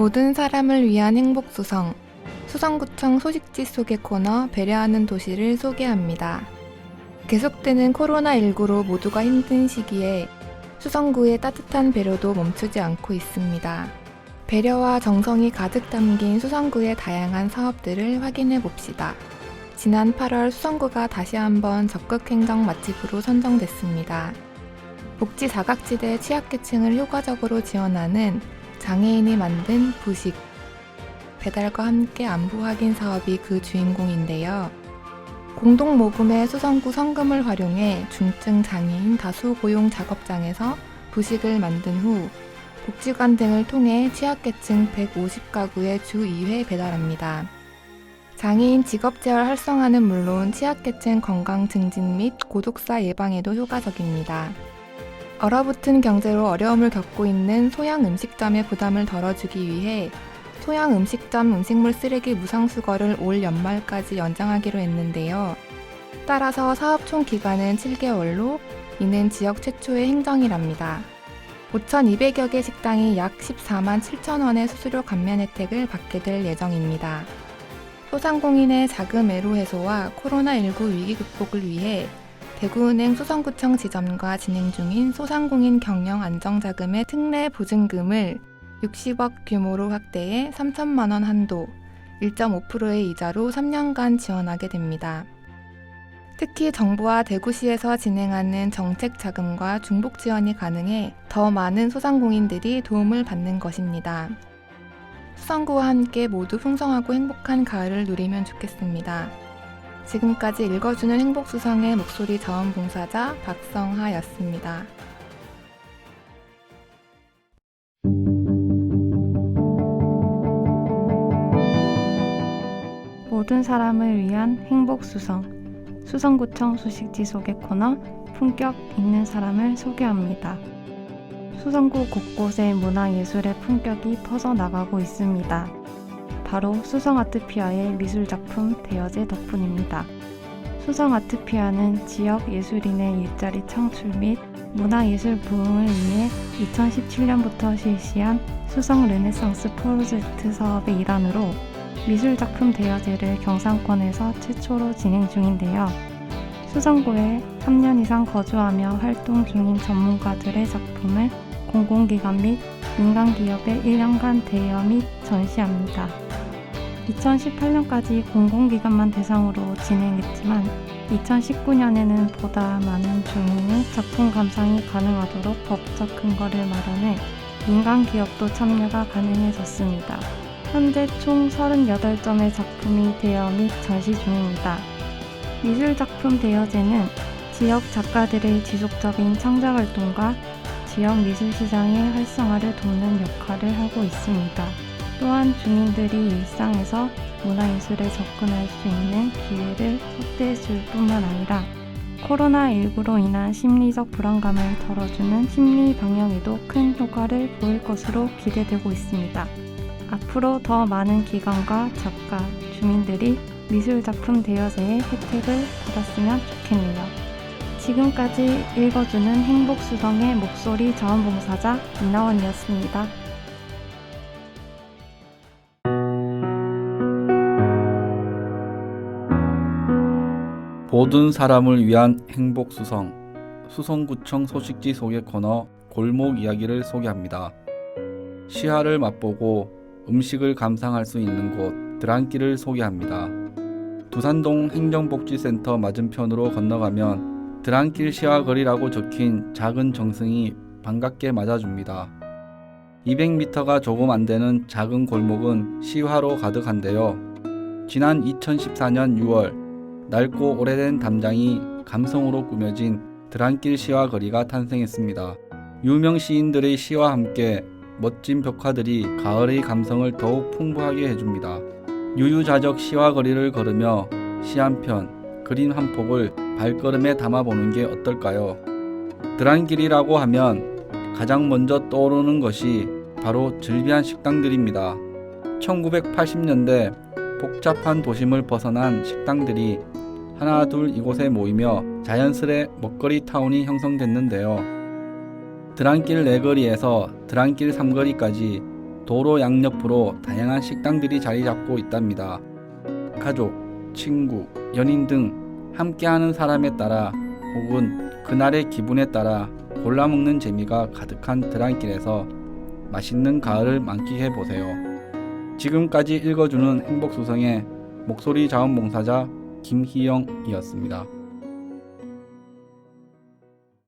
모든 사람을 위한 행복 수성. 수성구청 소식지 속의 코너 배려하는 도시를 소개합니다. 계속되는 코로나19로 모두가 힘든 시기에 수성구의 따뜻한 배려도 멈추지 않고 있습니다. 배려와 정성이 가득 담긴 수성구의 다양한 사업들을 확인해 봅시다. 지난 8월 수성구가 다시 한번 적극 행정 맛집으로 선정됐습니다. 복지 사각지대 취약계층을 효과적으로 지원하는 장애인이 만든 부식 배달과 함께 안부 확인 사업이 그 주인공인데요. 공동 모금의 수성구 성금을 활용해 중증 장애인 다수 고용 작업장에서 부식을 만든 후 복지관 등을 통해 취약계층 150가구에 주 2회 배달합니다. 장애인 직업 재활 활성화는 물론 취약계층 건강 증진 및 고독사 예방에도 효과적입니다. 얼어붙은 경제로 어려움을 겪고 있는 소양 음식점의 부담을 덜어주기 위해 소양 음식점 음식물 쓰레기 무상 수거를 올 연말까지 연장하기로 했는데요. 따라서 사업 총 기간은 7개월로 이는 지역 최초의 행정이랍니다. 5,200여 개 식당이 약 14만 7천 원의 수수료 감면 혜택을 받게 될 예정입니다. 소상공인의 자금 애로 해소와 코로나19 위기 극복을 위해 대구은행 수성구청 지점과 진행 중인 소상공인 경영 안정자금의 특례 보증금을 60억 규모로 확대해 3천만 원 한도, 1.5%의 이자로 3년간 지원하게 됩니다. 특히 정부와 대구시에서 진행하는 정책 자금과 중복 지원이 가능해 더 많은 소상공인들이 도움을 받는 것입니다. 수성구와 함께 모두 풍성하고 행복한 가을을 누리면 좋겠습니다. 지금까지 읽어주는 행복수성의 목소리 자원봉사자 박성하였습니다. 모든 사람을 위한 행복 수성 수성구청 소식지 소개 코너 품격 있는 사람을 소개합니다. 수성구 곳곳에 문화예술의 품격이 퍼져나가고 있습니다. 바로 수성 아트피아의 미술작품 대여제 덕분입니다. 수성 아트피아는 지역 예술인의 일자리 창출 및 문화예술 부흥을 위해 2017년부터 실시한 수성 르네상스 프로젝트 사업의 일환으로 미술작품 대여제를 경상권에서 최초로 진행 중인데요. 수성구에 3년 이상 거주하며 활동 중인 전문가들의 작품을 공공기관 및 민간기업에 1년간 대여 및 전시합니다. 2018년까지 공공기관만 대상으로 진행했지만 2019년에는 보다 많은 주민의 작품 감상이 가능하도록 법적 근거를 마련해 민간 기업도 참여가 가능해졌습니다. 현재 총 38점의 작품이 대여 및 전시 중입니다. 미술작품 대여제는 지역 작가들의 지속적인 창작 활동과 지역 미술시장의 활성화를 돕는 역할을 하고 있습니다. 또한 주민들이 일상에서 문화예술에 접근할 수 있는 기회를 확대해 줄 뿐만 아니라 코로나19로 인한 심리적 불안감을 덜어주는 심리 방역에도 큰 효과를 보일 것으로 기대되고 있습니다. 앞으로 더 많은 기관과 작가, 주민들이 미술작품 대여제의 혜택을 받았으면 좋겠네요. 지금까지 읽어주는 행복수성의 목소리 자원봉사자 이나원이었습니다. 모든 사람을 위한 행복 수성 수성구청 소식지 소개 코너 골목 이야기를 소개합니다. 시야를 맛보고 음식을 감상할 수 있는 곳 드란길을 소개합니다. 두산동 행정복지센터 맞은편으로 건너가면 드란길 시야거리라고 적힌 작은 정승이 반갑게 맞아줍니다. 200m가 조금 안 되는 작은 골목은 시화로 가득한데요. 지난 2014년 6월 낡고 오래된 담장이 감성으로 꾸며진 드란길 시와 거리가 탄생했습니다. 유명 시인들의 시와 함께 멋진 벽화들이 가을의 감성을 더욱 풍부하게 해줍니다. 유유자적 시와 거리를 걸으며 시 한 편, 그림 한 폭을 발걸음에 담아보는 게 어떨까요? 드란길이라고 하면 가장 먼저 떠오르는 것이 바로 즐비한 식당들입니다. 1980년대 복잡한 도심을 벗어난 식당들이 하나 둘 이곳에 모이며 자연스레 먹거리 타운이 형성됐는데요. 드란길 네거리에서 드란길 삼거리까지 도로 양옆으로 다양한 식당들이 자리 잡고 있답니다. 가족, 친구, 연인 등 함께하는 사람에 따라 혹은 그날의 기분에 따라 골라 먹는 재미가 가득한 드랑길에서 맛있는 가을을 만끽해 보세요. 지금까지 읽어주는 행복수성의 목소리 자원봉사자 김희영이었습니다.